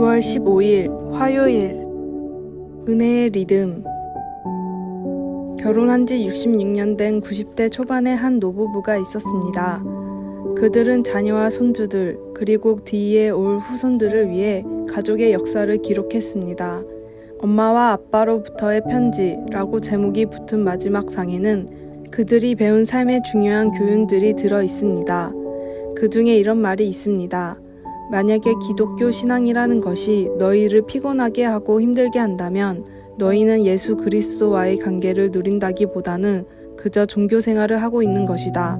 6월 15일 화요일 은혜의 리듬 결혼한 지 66년 된 90대 초반의 한 노부부가 있었습니다. 그들은 자녀와 손주들 그리고 뒤에 올 후손들을 위해 가족의 역사를 기록했습니다. 엄마와 아빠로부터의 편지라고 제목이 붙은 마지막 상에는 그들이 배운 삶의 중요한 교훈들이 들어 있습니다. 그 중에 이런 말이 있습니다. 만약에 기독교 신앙이라는 것이 너희를 피곤하게 하고 힘들게 한다면 너희는 예수 그리스도와의 관계를 누린다기보다는 그저 종교 생활을 하고 있는 것이다.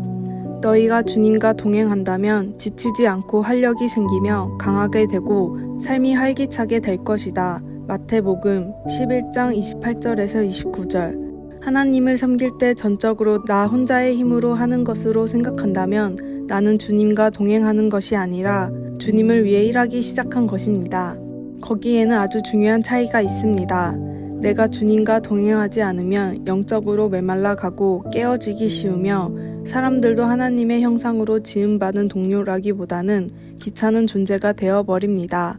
너희가 주님과 동행한다면 지치지 않고 활력이 생기며 강하게 되고 삶이 활기차게 될 것이다. 마태복음 11장 28절에서 29절. 하나님을 섬길 때 전적으로 나 혼자의 힘으로 하는 것으로 생각한다면 나는 주님과 동행하는 것이 아니라 주님을 위해 일하기 시작한 것입니다. 거기에는 아주 중요한 차이가 있습니다. 내가 주님과 동행하지 않으면 영적으로 메말라 가고 깨어지기 쉬우며 사람들도 하나님의 형상으로 지음받은 동료라기보다는 귀찮은 존재가 되어버립니다.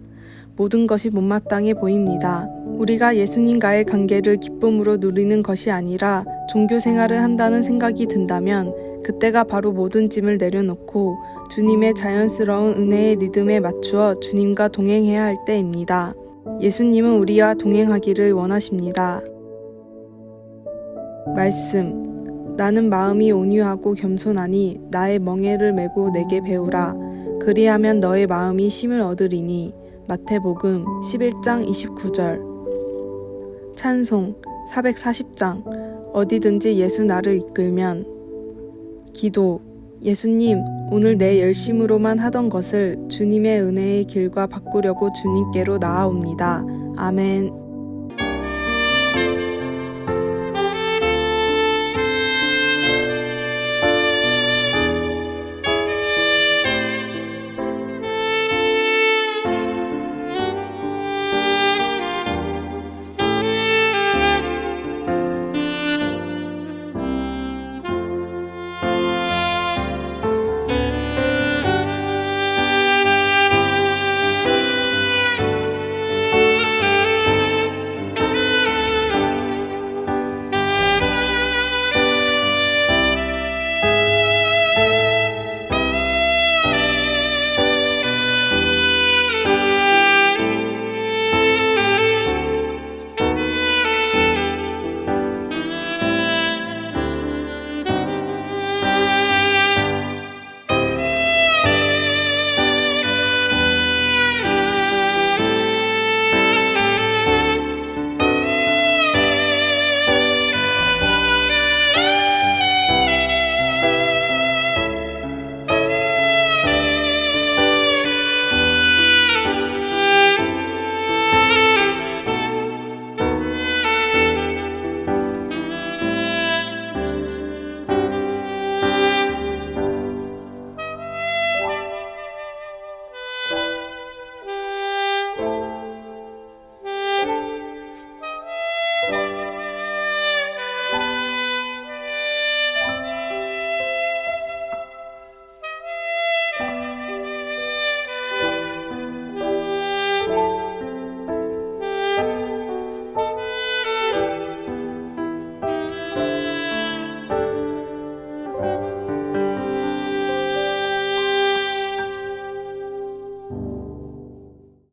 모든 것이 못마땅해 보입니다. 우리가 예수님과의 관계를 기쁨으로 누리는 것이 아니라 종교 생활을 한다는 생각이 든다면 그때가 바로 모든 짐을 내려놓고 주님의 자연스러운 은혜의 리듬에 맞추어 주님과 동행해야 할 때입니다. 예수님은 우리와 동행하기를 원하십니다. 말씀. 나는 마음이 온유하고 겸손하니 나의 멍에를 메고 내게 배우라. 그리하면 너의 마음이 심을 얻으리니. 마태복음 11장 29절. 찬송 440장. 어디든지 예수 나를 이끌면. 기도. 예수님, 오늘 내 열심으로만 하던 것을 주님의 은혜의 길과 바꾸려고 주님께로 나아옵니다. 아멘.